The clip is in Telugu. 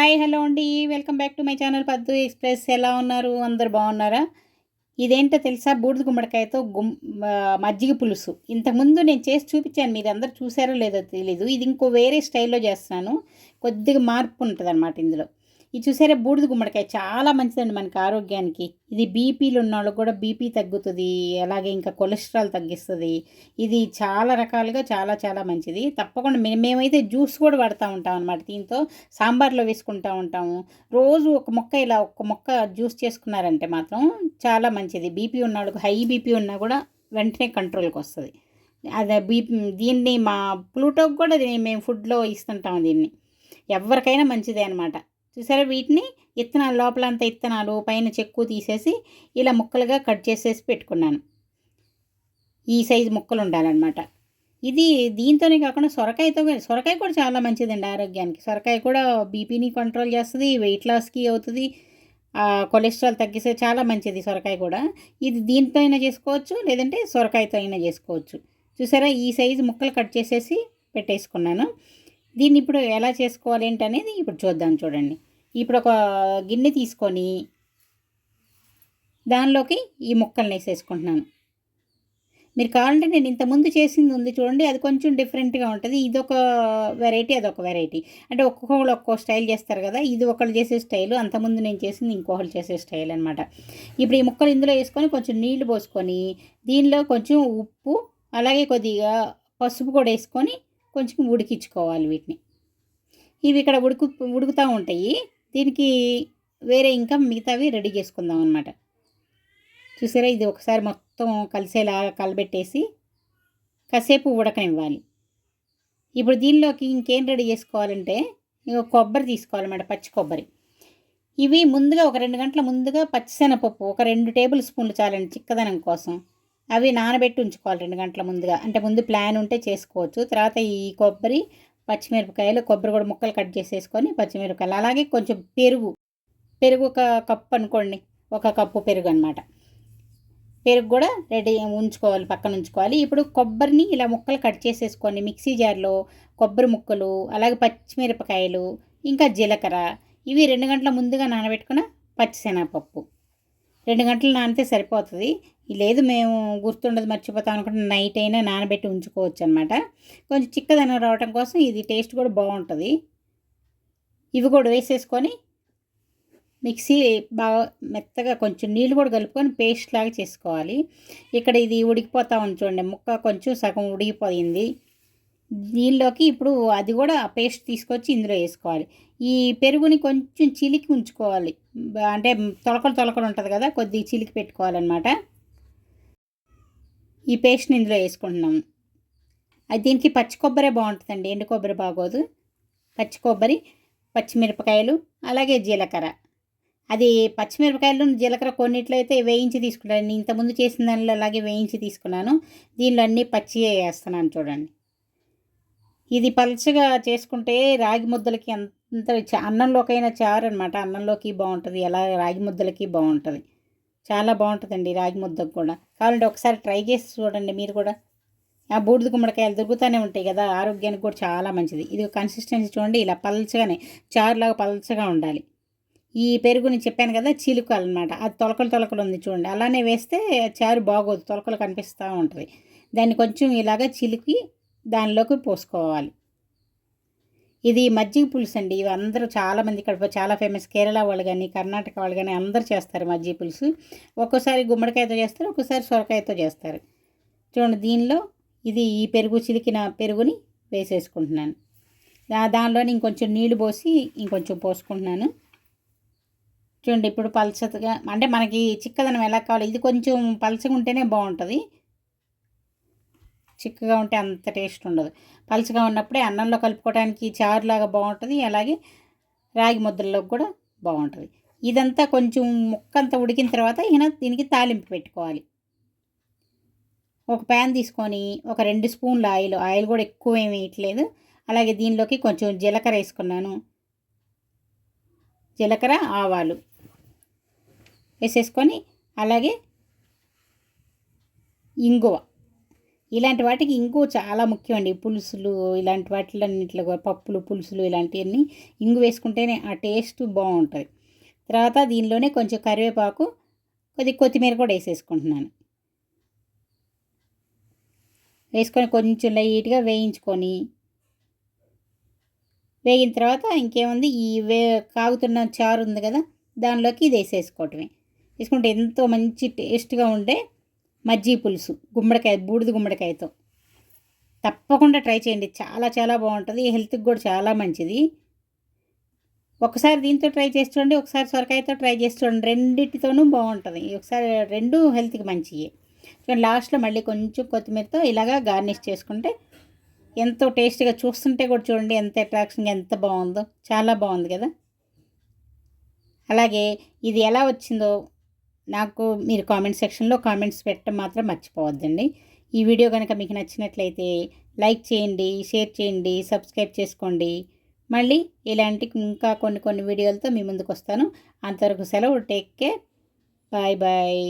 హాయ్ హలో అండి. Welcome back to my channel Paddu express. ఎలా ఉన్నారు? అందరు బాగున్నారా? ఇదేంటో తెలుసా? బూడిద గుమ్మడికాయతో గుమ్ మజ్జిగ పులుసు. ఇంతకుముందు నేను చేసి చూపించాను. మీరు అందరు చూసారో లేదో తెలీదు. ఇది ఇంకో వేరే స్టైల్లో చేస్తున్నాను. కొద్దిగా మార్పు ఉంటుంది అనమాట ఇందులో. ఇది చూసారా బూడిద గుమ్మడికాయ చాలా మంచిదండి మనకి ఆరోగ్యానికి. ఇది బీపీలు ఉన్న వాళ్ళకి కూడా బీపీ తగ్గుతుంది అలాగే ఇంకా కొలెస్ట్రాల్ తగ్గిస్తుంది. ఇది చాలా రకాలుగా చాలా చాలా మంచిది. తప్పకుండా మేము మేమైతే జ్యూస్ కూడా వాడుతూ ఉంటాం అనమాట దీంతో. సాంబార్లో వేసుకుంటూ ఉంటాము. రోజు ఒక మొక్క ఇలా ఒక మొక్క జ్యూస్ చేసుకున్నారంటే మాత్రం చాలా మంచిది. బీపీ ఉన్న వాళ్ళకి హై బీపీ ఉన్నా కూడా వెంటనే కంట్రోల్కి వస్తుంది. అదే బీపీ దీన్ని మా ప్లూటోకి కూడా దీన్ని మేము ఫుడ్లో ఇస్తుంటాం దీన్ని. ఎవరికైనా మంచిదే అనమాట చూసారా? వీటిని ఇత్తనాలు లోపలంతా ఇత్తనాలు పైన చెక్కు తీసేసి ఇలా ముక్కలుగా కట్ చేసేసి పెట్టుకున్నాను. ఈ సైజు ముక్కలు ఉండాలన్నమాట. ఇది దీంతోనే కాకుండా సొరకాయతో సొరకాయ కూడా చాలా మంచిదండి ఆరోగ్యానికి. సొరకాయ కూడా బీపీని కంట్రోల్ చేస్తుంది వెయిట్ లాస్కి అవుతుంది కొలెస్ట్రాల్ తగ్గిస్తే చాలా మంచిది సొరకాయ కూడా. ఇది దీంతో అయినా చేసుకోవచ్చు లేదంటే సొరకాయతో అయినా చేసుకోవచ్చు. చూసారా? ఈ సైజు ముక్కలు కట్ చేసేసి పెట్టేసుకున్నాను. దీన్ని ఇప్పుడు ఎలా చేసుకోవాలి ఏంటి అనేది ఇప్పుడు చూద్దాం చూడండి. ఇప్పుడు ఒక గిన్నె తీసుకొని దానిలోకి ఈ ముక్కల్ని వేసేసుకుంటున్నాను. మీరు కావాలంటే నేను ఇంతకుముందు చేసింది ఉంది చూడండి అది కొంచెం డిఫరెంట్గా ఉంటుంది. ఇది ఒక వెరైటీ అదొక వెరైటీ. అంటే ఒక్కొక్కళ్ళు ఒక్కో స్టైల్ చేస్తారు కదా ఇది ఒకళ్ళు చేసే స్టైల్ అంతకుముందు నేను చేసింది ఇంకొకళ్ళు చేసే స్టైల్ అనమాట ఇప్పుడు ఈ ముక్కలు ఇందులో వేసుకొని కొంచెం నీళ్ళు పోసుకొని దీనిలో కొంచెం ఉప్పు అలాగే కొద్దిగా పసుపు కూడా వేసుకొని కొంచెం ఉడికించుకోవాలి వీటిని. ఇవి ఇక్కడ ఉడుకు ఉడుకుతూ ఉంటాయి. దీనికి వేరే ఇంకా మిగతావి రెడీ చేసుకుందాం అనమాట చూసారా? ఇది ఒకసారి మొత్తం కలిసేలా కలబెట్టేసి కాసేపు ఉడకనివ్వాలి. ఇప్పుడు దీనిలోకి ఇంకేం రెడీ చేసుకోవాలంటే ఇక కొబ్బరి తీసుకోవాలన్నమాట పచ్చి కొబ్బరి. ఇవి ముందుగా ఒక రెండు గంటల ముందుగా పచ్చిశనగపప్పు ఒక రెండు టేబుల్ స్పూన్లు చాలండి చిక్కదనం కోసం. అవి నానబెట్టి ఉంచుకోవాలి రెండు గంటల ముందుగా. అంటే ముందు ప్లాన్ ఉంటే చేసుకోవచ్చు. తర్వాత ఈ కొబ్బరి పచ్చిమిరపకాయలు కొబ్బరి కూడా ముక్కలు కట్ చేసేసుకొని పచ్చిమిరపకాయలు. అలాగే కొంచెం పెరుగు. పెరుగు ఒక కప్పు అనుకోండి. ఒక కప్పు పెరుగు అనమాట పెరుగు కూడా రెడీ ఉంచుకోవాలి పక్కన ఉంచుకోవాలి. ఇప్పుడు కొబ్బరిని ఇలా ముక్కలు కట్ చేసేసుకొని మిక్సీ జార్లో కొబ్బరి ముక్కలు అలాగే పచ్చిమిరపకాయలు ఇంకా జీలకర్ర. ఇవి రెండు గంటల ముందుగా నానబెట్టుకున్న పచ్చిశనగపప్పు. రెండు గంటలు నానితే సరిపోతుంది. లేదు మేము గుర్తుండదు మర్చిపోతాం అనుకుంటే నైట్ అయినా నానబెట్టి ఉంచుకోవచ్చు అనమాట కొంచెం చిక్కదనం రావటం కోసం ఇది టేస్ట్ కూడా బాగుంటుంది. ఇవి కూడా వేసేసుకొని మిక్సీ బాగా మెత్తగా కొంచెం నీళ్ళు కూడా కలుపుకొని పేస్ట్ లాగా చేసుకోవాలి. ఇక్కడ ఇది ఉడికిపోతా ఉంది చూడండి ముక్క కొంచెం సగం ఉడికిపోయింది. దీనిలోకి ఇప్పుడు అది కూడా ఆ పేస్ట్ తీసుకొచ్చి ఇందులో వేసుకోవాలి. ఈ పెరుగుని కొంచెం చిలికి ఉంచుకోవాలి. అంటే తొలకలు తొలకలు ఉంటుంది కదా కొద్దిగా చిలికి పెట్టుకోవాలన్నమాట. ఈ పేస్ట్ని ఇందులో వేసుకుంటున్నాము. అది దీనికి పచ్చి కొబ్బరే బాగుంటుందండి. ఎండు కొబ్బరి బాగోదు. పచ్చి కొబ్బరి పచ్చిమిరపకాయలు అలాగే జీలకర్ర. అది పచ్చిమిరపకాయలు జీలకర్ర కొన్నిట్లో అయితే వేయించి తీసుకుంటాను నేను ఇంతకుముందు చేసిన దానిలో అలాగే వేయించి తీసుకున్నాను. దీనిలో అన్నీ పచ్చియే వేస్తున్నాను చూడండి. ఇది పలచగా చేసుకుంటే రాగి ముద్దలకి అంత అన్నంలోకైనా చారు అనమాట అన్నంలోకి బాగుంటుంది. ఎలా రాగి ముద్దలకి బాగుంటుంది. చాలా బాగుంటుందండి రాగి ముద్దకు కూడా. కావాలంటే ఒకసారి ట్రై చేసి చూడండి మీరు కూడా. ఆ బూడిద గుమ్మడికాయలు దొరుకుతూనే ఉంటాయి కదా ఆరోగ్యానికి కూడా చాలా మంచిది. ఇది కన్సిస్టెన్సీ చూడండి ఇలా పల్చగానే చారులాగా పల్చగా ఉండాలి. ఈ పెరుగుని చెప్పాను కదా చిలుకలు అనమాట అది తొలకలు తొలకలు ఉంది చూడండి. అలానే వేస్తే చారు బాగోదు తొలకలు కనిపిస్తూ ఉంటుంది. దాన్ని కొంచెం ఇలాగ చిలికి దానిలోకి పోసుకోవాలి. ఇది మజ్జిగ పులుసు అండి. ఇవి అందరూ చాలామంది ఇక్కడ చాలా ఫేమస్ కేరళ వాళ్ళు కానీ కర్ణాటక వాళ్ళు కానీ అందరూ చేస్తారు మజ్జిగ పులుసు. ఒక్కోసారి గుమ్మడికాయతో చేస్తారు ఒక్కోసారి సొరకాయతో చేస్తారు. చూడండి దీనిలో ఇది ఈ పెరుగు చిలికిన పెరుగుని వేసేసుకుంటున్నాను. దానిలోని ఇంకొంచెం నీళ్ళు పోసి ఇంకొంచెం పోసుకుంటున్నాను. చూడండి ఇప్పుడు పల్చగా అంటే మనకి చిక్కదనం ఎలా కావాలి? ఇది కొంచెం పల్చగా ఉంటేనే బాగుంటుంది. చిక్కగా ఉంటే అంత టేస్ట్ ఉండదు. పలుచగా ఉన్నప్పుడే అన్నంలో కలుపుకోవడానికి చారులాగా బాగుంటుంది. అలాగే రాగి ముద్దల్లో కూడా బాగుంటుంది. ఇదంతా కొంచెం ముక్క అంతా ఉడికిన తర్వాత ఈయన దీనికి తాలింపు పెట్టుకోవాలి. ఒక ప్యాన్ తీసుకొని ఒక రెండు స్పూన్ల ఆయిల్ ఆయిల్ కూడా ఎక్కువ ఏమి వేయట్లేదు. అలాగే దీనిలోకి కొంచెం జీలకర్ర వేసుకున్నాను. జీలకర్ర ఆవాలు వేసేసుకొని అలాగే ఇంగువ. ఇలాంటి వాటికి ఇంగు చాలా ముఖ్యం అండి పులుసులు ఇలాంటి వాటిలన్నింటిలో పప్పులు పులుసులు ఇలాంటివన్నీ ఇంగు వేసుకుంటేనే ఆ టేస్ట్ బాగుంటుంది. తర్వాత దీనిలోనే కొంచెం కరివేపాకు కొద్ది కొత్తిమీర కూడా వేసేసుకుంటున్నాను. వేసుకొని కొంచెం లైట్గా వేయించుకొని వేగిన తర్వాత ఇంకేముంది? ఈ వే కాగుతున్న చారు ఉంది కదా దానిలోకి ఇది వేసేసుకోవటమే. వేసుకుంటే ఎంతో మంచి టేస్ట్గా ఉండే మజ్జి పులుసు గుమ్మడికాయ బూడిద గుమ్మడికాయతో. తప్పకుండా ట్రై చేయండి. చాలా చాలా బాగుంటుంది. హెల్త్కి కూడా చాలా మంచిది. ఒకసారి దీంతో ట్రై చేసి చూడండి. ఒకసారి సొరకాయతో ట్రై చేసి చూడండి. రెండింటితోనూ బాగుంటుంది. ఒకసారి రెండు హెల్త్కి మంచివి చూడండి లాస్ట్లో మళ్ళీ కొంచెం కొత్తిమీరతో ఇలాగా గార్నిష్ చేసుకుంటే ఎంతో టేస్ట్గా చూస్తుంటే కూడా చూడండి ఎంత అట్రాక్షన్గా ఎంత బాగుందో. చాలా బాగుంది కదా. అలాగే ఇది ఎలా వచ్చిందో నాకు మీరు కామెంట్ సెక్షన్లో కామెంట్స్ పెట్టడం మాత్రం మర్చిపోవద్దండి. ఈ వీడియో కనుక మీకు నచ్చినట్లయితే లైక్ చేయండి షేర్ చేయండి సబ్స్క్రైబ్ చేసుకోండి. మళ్ళీ ఇలాంటి ఇంకా కొన్ని కొన్ని వీడియోలతో మీ ముందుకు వస్తాను. అంతవరకు సెలవు. Take care bye bye